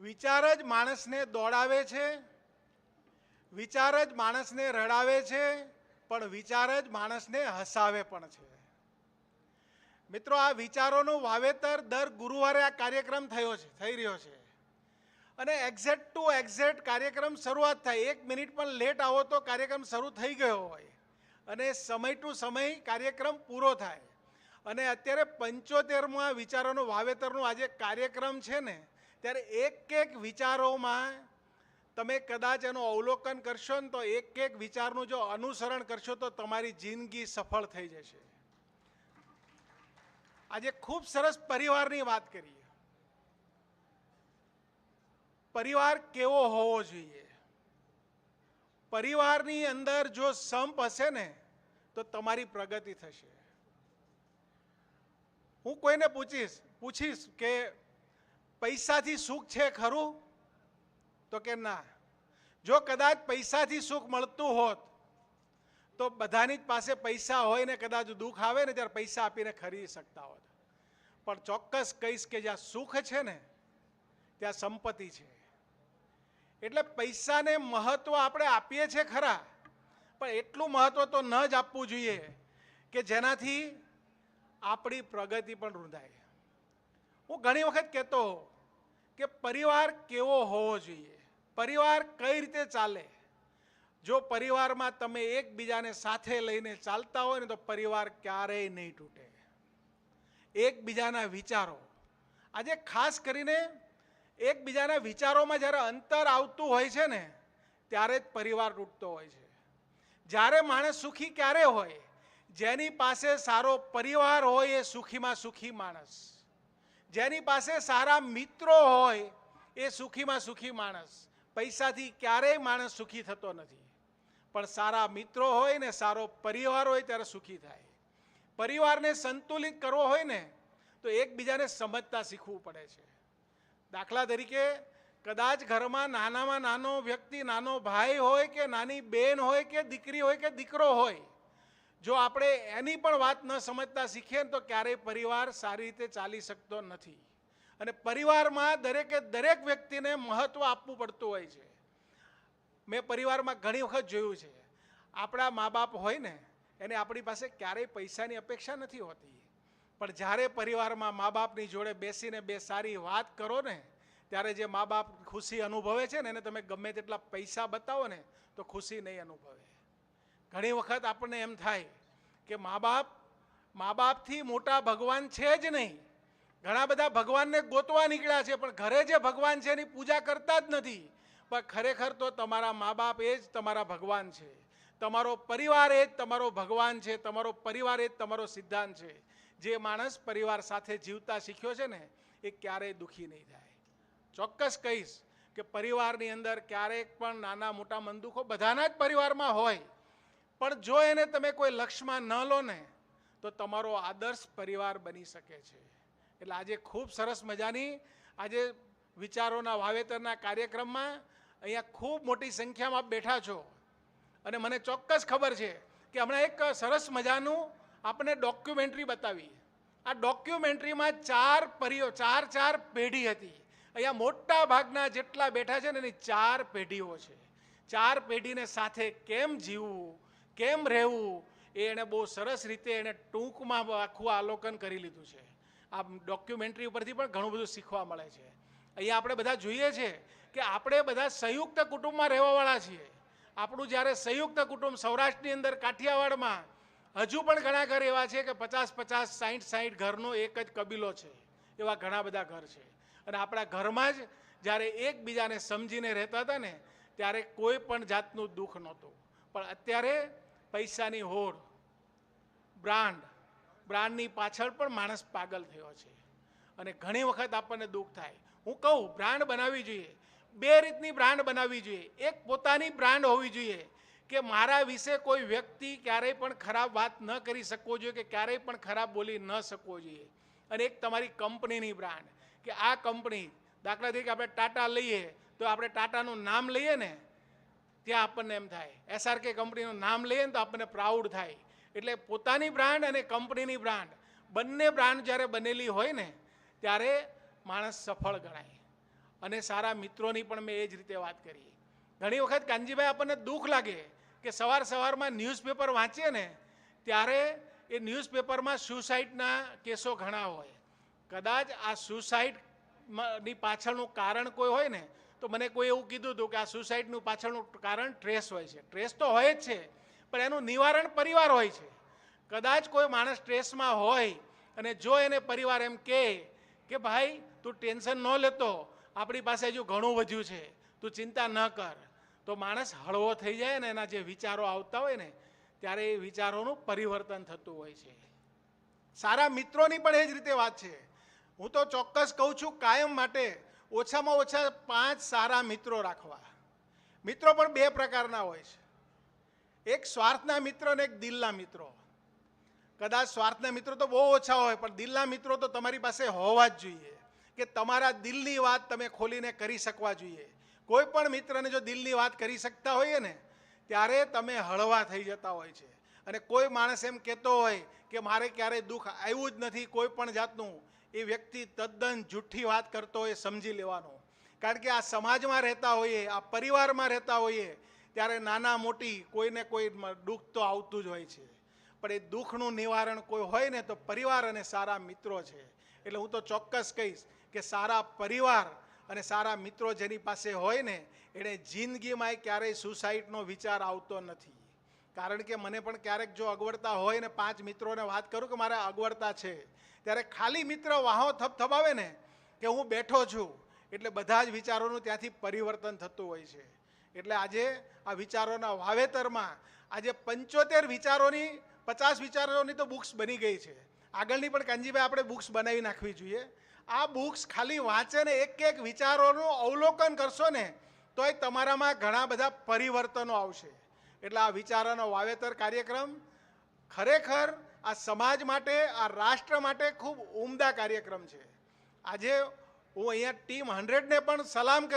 વિચાર જ માણસને દોડાવે છે, વિચાર જ માણસને રડાવે છે, પણ વિચાર જ માણસને હસાવે પણ છે. મિત્રો, આ વિચારોનું વાવેતર દર ગુરુવારે આ કાર્યક્રમ થયો છે, થઈ રહ્યો છે. અને એક્ઝેક્ટ ટુ એક્ઝેક્ટ કાર્યક્રમ શરૂઆત થાય, એક મિનિટ પણ લેટ આવો તો કાર્યક્રમ શરૂ થઈ ગયો હોય. અને સમય ટુ સમય કાર્યક્રમ પૂરો થાય. અને અત્યારે પંચોતેરમાં વિચારોનું વાવેતરનું આજે કાર્યક્રમ છે ને ત્યારે એક એક વિચારોમાં તમે કદાચ એનું અવલોકન કરશો ને તો એક એક વિચારનું જો અનુસરણ કરશો તો તમારી જિંદગી સફળ થઈ જશે. આજે ખૂબ સરસ પરિવારની વાત કરીએ. પરિવાર કેવો હોવો જોઈએ? પરિવારની અંદર જો સંપ હશે ને તો તમારી પ્રગતિ થશે. હું કોઈને પૂછીશ પૂછીશ કે પૈસાથી સુખ છે ખરું? તો કે ના. જો કદાચ પૈસાથી સુખ મળતું હોત, તો બધાની જ પાસે પૈસા હોય ને કદાચ દુઃખ આવે ને ત્યારે પૈસા આપીને ખરીદી શકતા હોત. પણ ચોક્કસ કહીશ કે જ્યાં સુખ છે ને, ત્યાં સંપત્તિ છે. એટલે પૈસાને મહત્વ આપણે આપીએ છીએ ખરા, પણ એટલું મહત્વ તો ન જ આપવું જોઈએ કે જેનાથી આપણી પ્રગતિ પણ રૂંધાય. હું ઘણી વખત કહેતો કે પરિવાર કેવો હોવો જોઈએ. પરિવાર કઈ રીતે ચાલે? જો પરિવારમાં તમે એકબીજાને સાથે લઈને ચાલતા હોય ને તો પરિવાર ક્યારેય નહીં તૂટે. એકબીજાના વિચારો. આજે ખાસ કરીને એકબીજાના વિચારોમાં જ્યારે અંતર આવતું હોય છે ને, ત્યારે જ પરિવાર તૂટતો હોય છે. જ્યારે માણસ સુખી ક્યારે હોય? જેની પાસે સારો પરિવાર હોય એ સુખીમાં સુખી માણસ. જેની પાસે સારા મિત્રો હોય, એ સુખીમાં સુખી માણસ. પૈસાથી ક્યારેય માણસ સુખી થતો નથી. પણ સારા મિત્રો હોય ને, સારો પરિવાર હોય ત્યારે સુખી થાય. પરિવારને સંતુલિત કરવો હોય ને, તો એકબીજાને સમજતા શીખવું પડે છે. દાખલા તરીકે, કદાચ ઘરમાં નાનામાં નાનો વ્યક્તિ, નાનો ભાઈ હોય કે નાની બેન હોય કે દીકરી હોય કે દીકરો હોય જો આપણે એની પણ વાત ન સમજતા શીખીએ ને તો ક્યારેય પરિવાર સારી રીતે ચાલી શકતો નથી. અને પરિવારમાં દરેકે દરેક વ્યક્તિને મહત્ત્વ આપવું પડતું હોય છે. મેં પરિવારમાં ઘણી વખત જોયું છે. આપણા મા બાપ હોય ને, એને આપણી પાસે ક્યારેય પૈસાની અપેક્ષા નથી હોતી. પણ જ્યારે પરિવારમાં મા બાપની જોડે બેસીને બે સારી વાત કરો ને, ત્યારે જે મા બાપ ખુશી અનુભવે છે ને, એને તમે ગમે તેટલા પૈસા બતાવો ને, તો ખુશી નહીં અનુભવે. ઘણી વખત આપણને એમ થાય કે મા બાપ મા બાપથી મોટા ભગવાન છે જ નહીં. ઘણા બધા ભગવાનને ગોતવા નીકળ્યા છે, પણ ઘરે જે ભગવાન છે એની પૂજા કરતા જ નથી. પણ ખરેખર તો તમારા મા બાપ એ જ તમારા ભગવાન છે. તમારો પરિવાર એ જ તમારો ભગવાન છે, તમારો પરિવાર એ જ તમારો સિદ્ધાંત છે. જે માણસ પરિવાર સાથે જીવતા શીખ્યો છે ને, એ ક્યારેય દુઃખી નહીં થાય. ચોક્કસ કહીશ કે પરિવારની અંદર ક્યારેક પણ નાના મોટા મનદુખો બધાના જ પરિવારમાં હોય. પણ જો એને તમે કોઈ લક્ષ્યમાં ન લો ને, તો તમારો આદર્શ પરિવાર બની શકે છે. એટલે આજે ખૂબ સરસ મજાની આજે વિચારોના વાવેતરના કાર્યક્રમમાં અહીંયા ખૂબ મોટી સંખ્યામાં બેઠા છો. અને મને ચોક્કસ ખબર છે કે હમણાં એક સરસ મજાનું આપણે ડોક્યુમેન્ટરી બતાવી. આ ડોક્યુમેન્ટરીમાં ચાર પરીઓ, ચાર ચાર પેઢી હતી. અહીંયા મોટા ભાગના જેટલા બેઠા છે ને એની ચાર પેઢીઓ છે. ચાર પેઢીને સાથે કેમ જીવવું? કેમ રહેવું? એ એણે બહુ સરસ રીતે એણે ટૂંકમાં આખું આલોકન કરી લીધું છે. આ ડોક્યુમેન્ટરી ઉપરથી પણ ઘણું બધું શીખવા મળે છે. અહીંયા આપણે બધા જોઈએ છે કે આપણે બધા સંયુક્ત કુટુંબમાં રહેવાવાળા છીએ. આપણું જ્યારે સંયુક્ત કુટુંબ સૌરાષ્ટ્રની અંદર કાઠિયાવાડમાં, હજુ પણ ઘણા ઘર એવા છે કે પચાસ પચાસ સાઠ સાઠ ઘરનો એક જ કબીલો છે. એવા ઘણા બધા ઘર છે. અને આપણા ઘરમાં જ જ્યારે એકબીજાને સમજીને રહેતા હતા ને, ત્યારે કોઈ પણ જાતનું દુઃખ નહોતું. પણ અત્યારે પૈસાની હોડ બ્રાન્ડ, બ્રાન્ડની પાછળ પણ માણસ પાગલ થયો છે. અને ઘણી વખત આપણને દુઃખ થાય. હું કહું, બ્રાન્ડ બનાવવી જોઈએ. બે રીતની બ્રાન્ડ બનાવવી જોઈએ. એક પોતાની બ્રાન્ડ હોવી જોઈએ કે મારા વિશે કોઈ વ્યક્તિ ક્યારેય પણ ખરાબ વાત ન કરી શકવો જોઈએ કે ક્યારેય પણ ખરાબ બોલી ન શકવો જોઈએ. અને એક તમારી કંપનીની બ્રાન્ડ કે આ કંપની, દાખલા તરીકે આપણે ટાટા લઈએ, તો આપણે ટાટાનું નામ લઈએ ને ત્યાં આપણને એમ થાય. એસઆરકે કંપનીનું નામ લઈએ ને તો આપણને પ્રાઉડ થાય. એટલે પોતાની બ્રાન્ડ અને કંપનીની બ્રાન્ડ બંને બ્રાન્ડ જ્યારે બનેલી હોય ને, ત્યારે માણસ સફળ ગણાય. અને સારા મિત્રોની પણ મેં એ જ રીતે વાત કરી. ઘણી વખત કાનજીભાઈ આપણને દુઃખ લાગે કે સવાર સવારમાં ન્યૂઝપેપર વાંચીએ ને, ત્યારે એ ન્યૂઝપેપરમાં સુસાઇડના કેસો ઘણા હોય. કદાચ આ સુસાઇડની પાછળનું કારણ કોઈ હોય ને તો મને કોઈ એવું કીધું હતું કે આ સુસાઇડનું પાછળનું કારણ ટ્રેસ હોય છે. ટ્રેસ તો હોય જ છે, પણ એનું નિવારણ પરિવાર હોય છે. કદાચ કોઈ માણસ સ્ટ્રેસમાં હોય અને જો એને પરિવાર એમ કહે કે ભાઈ, તું ટેન્શન ન લેતો, આપણી પાસે હજુ ઘણું વધ્યું છે, તું ચિંતા ન કર. તો માણસ હળવો થઈ જાય ને એના જે વિચારો આવતા હોય ને, ત્યારે એ વિચારોનું પરિવર્તન થતું હોય છે. સારા મિત્રોની પણ એ જ રીતે વાત છે. હું તો ચોક્કસ કહું છું, કાયમ માટે ઓછામાં ઓછા પાંચ સારા મિત્રો રાખવા. મિત્રો પણ બે પ્રકારના હોય છે. એક સ્વાર્થના મિત્રો અને એક દિલના મિત્રો. કદાચ સ્વાર્થના મિત્રો તો બહુ ઓછા હોય, પણ દિલના મિત્રો તો તમારી પાસે હોવા જ જોઈએ. કે તમારા દિલની વાત તમે ખોલીને કરી શકવા જોઈએ. કોઈ પણ મિત્રને જો દિલની વાત કરી શકતા હોઈએ ને, ત્યારે તમે હળવા થઈ જતા હોય છે. અને કોઈ માણસ એમ કહેતો હોય કે મારે ક્યારેય દુઃખ આવ્યું જ નથી કોઈ પણ જાતનું એ વ્યક્તિ તદ્દન જૂઠી વાત કરતો હોય સમજી લેવાનો. કારણ કે આ સમાજમાં રહેતા હોઈએ, આ પરિવારમાં રહેતા હોઈએ, ત્યારે નાના મોટી કોઈને કોઈ દુઃખ તો આવતું જ હોય છે. પણ એ દુઃખનું નિવારણ કોઈ હોય ને તો પરિવાર અને સારા મિત્રો છે. એટલે હું તો ચોક્કસ કહીશ કે સારા પરિવાર અને સારા મિત્રો જેની પાસે હોય ને એણે જિંદગીમાં ક્યારેય સુસાઇડનો વિચાર આવતો નથી. કારણ કે મને પણ ક્યારેક જો અગવડતા હોય ને પાંચ મિત્રોને વાત કરું કે મારે અગવડતા છે, ત્યારે ખાલી મિત્ર વાહો થપથપાવે ને કે હું બેઠો છું, એટલે બધા જ વિચારોનું ત્યાંથી પરિવર્તન થતું હોય છે. એટલે આજે આ વિચારોના વાવેતરમાં આજે પંચોતેર વિચારોની, પચાસ વિચારોની તો બુક્સ બની ગઈ છે. આગળની પણ કાનજીભાઈ આપણે બુક્સ બનાવી નાખવી જોઈએ. આ બુક્સ ખાલી વાંચે ને એક એક વિચારોનું અવલોકન કરશો ને, તોય તમારામાં ઘણા બધા પરિવર્તનો આવશે. એટલે આ વિચારોનો વાવેતર કાર્યક્રમ ખરેખર આ સમાજ માટે, આ રાષ્ટ્ર માટે ખૂબ ઉમદા કાર્યક્રમ છે. આજે હું અહીંયા ટીમ હંડ્રેડને પણ સલામ કરી